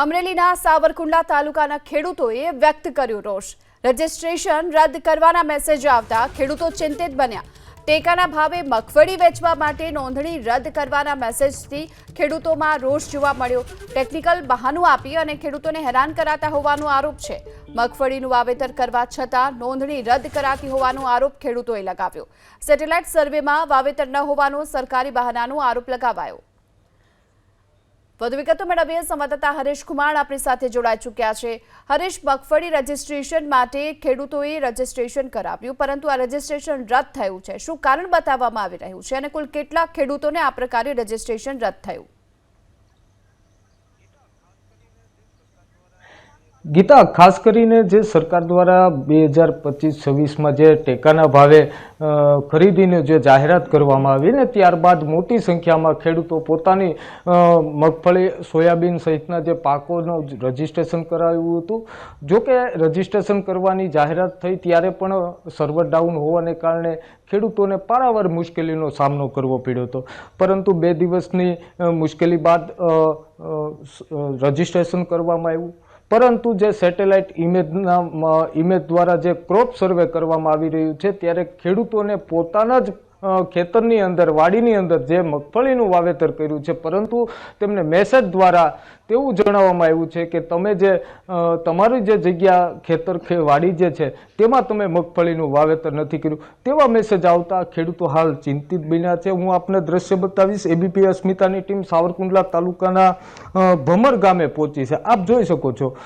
અમરેલીના સાવરકુંડલા તાલુકાના ખેડૂતોએ વ્યક્ત કર્યો રોષ. રજીસ્ટ્રેશન રદ કરવાના મેસેજ આવતા ખેડૂતો ચિંતિત બન્યા. ટેકાના ભાવે મગફળી વેચવા માટે નોંધણી રદ કરવાના મેસેજથી ખેડૂતોમાં રોષ જોવા મળ્યો. ટેકનિકલ બહાનું આપી અને ખેડૂતોને હેરાન કરાતા હોવાનો આરોપ છે. મગફળીનું વાવેતર કરવા છતાં નોંધણી રદ કરાતી હોવાનો આરોપ ખેડૂતોએ લગાવ્યો. સેટેલાઇટ સર્વેમાં વાવેતર ન હોવાનો સરકારી બહાનાનો આરોપ લગાવાયો. વધુ વિગતો મેળવીએ સંવાદદાતા હરેશ કુમાર આપણી સાથે જોડાઈ ચૂક્યા છે. હરેશ, મગફળી રજીસ્ટ્રેશન માટે ખેડૂતોએ રજીસ્ટ્રેશન કરાવ્યું, પરંતુ આ રજીસ્ટ્રેશન રદ થયું છે. શું કારણ બતાવવામાં આવી રહ્યું છે અને કુલ કેટલા ખેડૂતોને આ પ્રકારે રજીસ્ટ્રેશન રદ થયું? ગીતા, ખાસ કરીને જે સરકાર દ્વારા બે હજાર પચીસ છવ્વીસમાં જે ટેકાના ભાવે ખરીદીને જે જાહેરાત કરવામાં આવી ને ત્યારબાદ મોટી સંખ્યામાં ખેડૂતો પોતાની મગફળી, સોયાબીન સહિતના જે પાકોનું રજીસ્ટ્રેશન કરાવ્યું હતું. જો કે રજીસ્ટ્રેશન કરવાની જાહેરાત થઈ ત્યારે પણ સર્વર ડાઉન હોવાને કારણે ખેડૂતોને પારાવાર મુશ્કેલીનો સામનો કરવો પડ્યો હતો. પરંતુ બે દિવસની મુશ્કેલી બાદ રજીસ્ટ્રેશન કરવામાં આવ્યું. પરંતુ જે સેટેલાઇટ ઇમેજના ઇમેજ દ્વારા જે ક્રોપ સર્વે કરવામાં આવી રહ્યું છે, ત્યારે ખેડૂતોને પોતાના જ ખેતરની અંદર, વાડીની અંદર જે મગફળીનું વાવેતર કર્યું છે, પરંતુ તેમને મેસેજ દ્વારા તેવું જણાવવામાં આવ્યું છે કે તમે જે તમારી જે જગ્યા, ખેતર ખે- વાડી જે છે, તેમાં તમે મગફળીનું વાવેતર નથી કર્યું. તેવા મેસેજ આવતા ખેડૂતો હાલ ચિંતિત બન્યા છે. હું આપને દ્રશ્ય બતાવીશ. એબીપી અસ્મિતાની ટીમ સાવરકુંડલા તાલુકાના ભમર ગામે પહોંચી છે. આપ જોઈ શકો છો.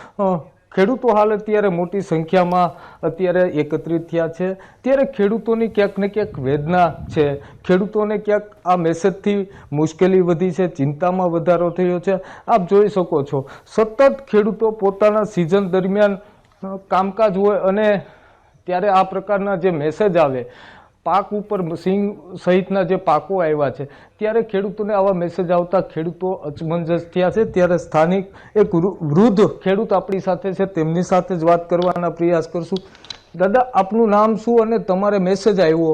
ખેડૂતો હાલ અત્યારે મોટી સંખ્યામાં અત્યારે એકત્રિત થયા છે. ત્યારે ખેડૂતોની ક્યાંક ને ક્યાંક વેદના છે. ખેડૂતોને ક્યાંક આ મેસેજથી મુશ્કેલી વધી છે, ચિંતામાં વધારો થયો છે. આપ જોઈ શકો છો, સતત ખેડૂતો પોતાના સિઝન દરમિયાન કામકાજ હોય અને ત્યારે આ પ્રકારના જે મેસેજ આવે પાક ઉપર સિંગ સહિતના જે પાકો આવ્યા છે, ત્યારે ખેડૂતોને આવા મેસેજ આવતા ખેડૂતો અચમંજસ થયા છે. ત્યારે સ્થાનિક એક વૃદ્ધ ખેડૂત આપણી સાથે છે, તેમની સાથે જ વાત કરવાના પ્રયાસ કરશું. દાદા, આપનું નામ શું અને તમારે મેસેજ આવ્યો?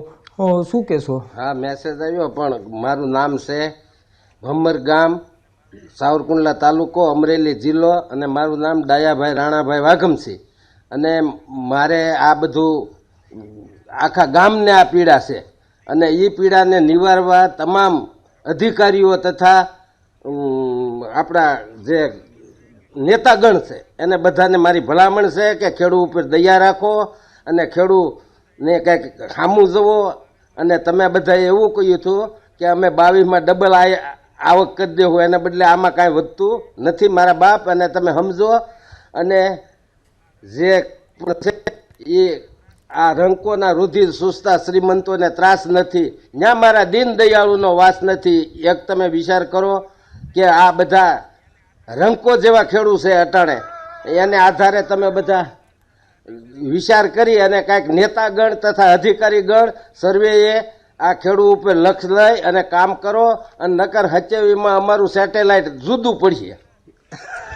શું કહેશો? હા મેસેજ આવ્યો, પણ મારું નામ છે ભમર ગામ, સાવરકુંડલા તાલુકો, અમરેલી જિલ્લો અને મારું નામ ડાયાભાઈ રાણાભાઈ વાઘમસિંહ અને મારે આ બધું આખા ગામને આ પીડા છે. અને એ પીડાને નિવારવા તમામ અધિકારીઓ તથા આપણા જે નેતાગણ છે, એને બધાને મારી ભલામણ છે કે ખેડૂત ઉપર દયા રાખો અને ખેડૂને કંઈક સામું જવો. અને તમે બધાએ એવું કહ્યું હતું કે અમે બાવીસમાં ડબલ આવક કરી દેવું એના બદલે આમાં કાંઈ વધતું નથી મારા બાપ અને તમે સમજો. અને જે એ આ રંકોના રુધિર સુસ્તા શ્રીમંતોને ત્રાસ નથી. ત્યાં મારા દીન દયાળુનો વાસ નથી. એક તમે વિચાર કરો કે આ બધા રંકો જેવા ખેડૂત છે અટાણે. એને આધારે તમે બધા વિચાર કરી અને કાંઈક નેતાગણ તથા અધિકારીગણ સર્વેએ આ ખેડૂત ઉપર લક્ષ લઈ અને કામ કરો અને નકર હચેવીમાં અમારું સેટેલાઇટ જુદું પડીએ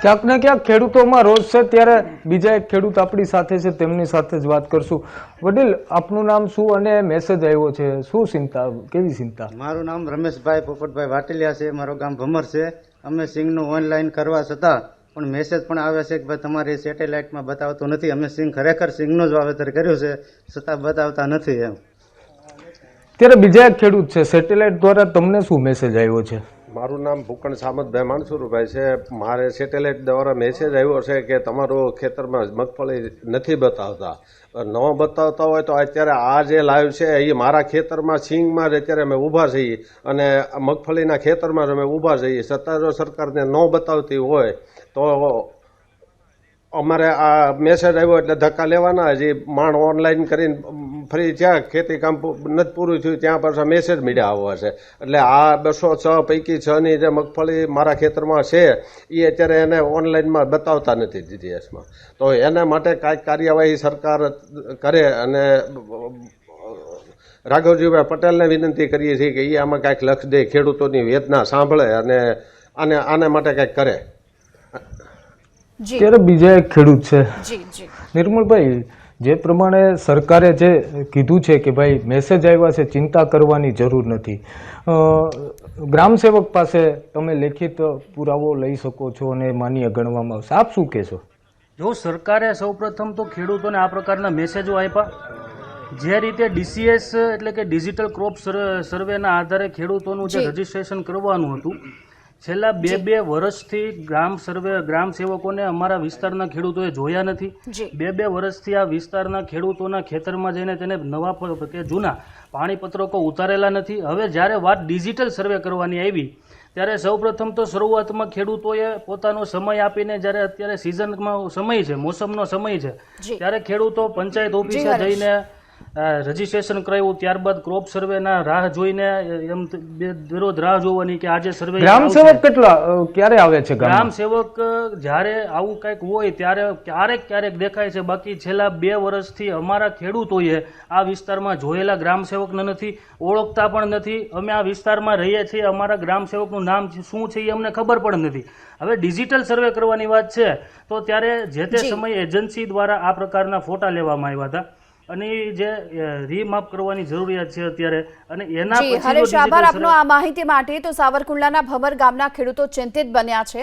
ક્યાંક ને ક્યાંક ખેડૂતોમાં રોજ છે ત્યારે બીજા એક ખેડૂત આપણી સાથે છે તેમની સાથે જ વાત કરશું. વડીલ આપનું નામ શું અને મેસેજ આવ્યો છે? શું ચિંતા કેવી ચિંતા? મારું નામ રમેશભાઈ પોપટભાઈ વાટેલિયા છે મારું ગામ ભમર છે. અમે સિંગનું ઓનલાઈન કરવા છતાં પણ મેસેજ પણ આવે છે કે ભાઈ તમારી સેટેલાઇટમાં બતાવતું નથી. અમે સિંગ ખરેખર સિંગનું જ વાવેતર કર્યું છે છતાં બતાવતા નથી એમ. ત્યારે બીજા એક ખેડૂત છે સેટેલાઇટ દ્વારા તમને શું મેસેજ આવ્યો છે? મારું નામ ભૂકણ સામતભાઈ સ્વરૂપભાઈ છે. મારે સેટેલાઇટ દ્વારા મેસેજ આવ્યો છે કે તમારું ખેતરમાં મગફળી નથી બતાવતા. ન બતાવતા હોય તો અત્યારે આ જે લાઈવ છે, એ મારા ખેતરમાં સિંગમાં જ અત્યારે અમે ઊભા છીએ અને મગફળીના ખેતરમાં જ અમે ઊભા છીએ. છતાં સરકારને ન બતાવતી હોય તો અમારે આ મેસેજ આવ્યો એટલે ધક્કા લેવાના. હજી માણ ઓનલાઈન કરીને ફરી જ્યાં ખેતી કામ નથી પૂરું થયું ત્યાં પાછા મેસેજ મીડિયા આવવા છે એટલે આ બસો છ પૈકી છની જે મગફળી મારા ખેતરમાં છે એ અત્યારે એને ઓનલાઈનમાં બતાવતા નથી જીડીએસમાં તો એના માટે કાંઈક કાર્યવાહી સરકાર કરે અને રાઘવજીભાઈ પટેલને વિનંતી કરીએ છીએ કે એ આમાં કાંઈક લક્ષ દે ખેડૂતોની વેદના સાંભળે અને આને આને માટે કાંઈક કરે. જી. ત્યારે બીજા એક ખેડૂત છે. જી જી. નિર્મળભાઈ જે પ્રમાણે સરકારે જે કીધું છે કે ભાઈ મેસેજ આવ્યા છે ચિંતા કરવાની જરૂર નથી. ગ્રામસેવક પાસે તમે લેખિત પુરાવો લઈ શકો છો અને માન્ય ગણવામાં આવશે. આપ શું કહેશો? જો સરકારે સૌપ્રથમ તો ખેડૂતોને આ પ્રકારના મેસેજો આપ્યા. જે રીતે ડીસીએસ એટલે કે ડિજિટલ ક્રોપ સર્વેના આધારે ખેડૂતોનું જે જી. રજીસ્ટ્રેશન કરવાનું હતું છેલ્લા બે બે વર્ષથી ગ્રામ સર્વે ગ્રામ સેવકોને અમારા વિસ્તારના ખેડૂતોએ જોયા નથી. બે બે વર્ષથી આ વિસ્તારના ખેડૂતોના ખેતરમાં જઈને તેને નવા કે જૂના પાણીપત્રકો ઉતારેલા નથી. હવે જ્યારે વાત ડિજિટલ સર્વે કરવાની આવી ત્યારે સૌપ્રથમ તો શરૂઆતમાં ખેડૂતોએ પોતાનો સમય આપીને જ્યારે અત્યારે સિઝનમાં સમય છે મોસમનો સમય છે ત્યારે ખેડૂતો પંચાયત ઓફિસે જઈને રજીસ્ટ્રેશન કરાવ્યું ત્યારબાદ ક્રોપ સર્વેના રાહ જોઈને એમ દરરોજ રાહ જોવાની કે આજે સર્વે ગ્રામ સેવક કેટલા ક્યારે આવે છે ગ્રામ સેવક જ્યારે આવું કંઈક હોય ત્યારે ક્યારેક ક્યારેક દેખાય છે. બાકી છેલ્લા બે વર્ષથી અમારા ખેડૂતોએ આ વિસ્તારમાં જોયેલા ગ્રામ સેવકને નથી ઓળખતા પણ નથી. અમે આ વિસ્તારમાં રહીએ છીએ અમારા ગ્રામ સેવકનું નામ શું છે એ અમને ખબર પણ નથી. હવે ડિજિટલ સર્વે કરવાની વાત છે તો ત્યારે જે તે સમયે એજન્સી દ્વારા આ પ્રકારના ફોટા લેવામાં આવ્યા હતા. અને જે રીમાપ કરવાની જરૂરિયાત છે અત્યારે અને એના પછી આભાર આપનો આ માહિતી માટે. તો સાવરકુંડલાના ભમર ગામના ખેડૂતો ચિંતિત બન્યા છે.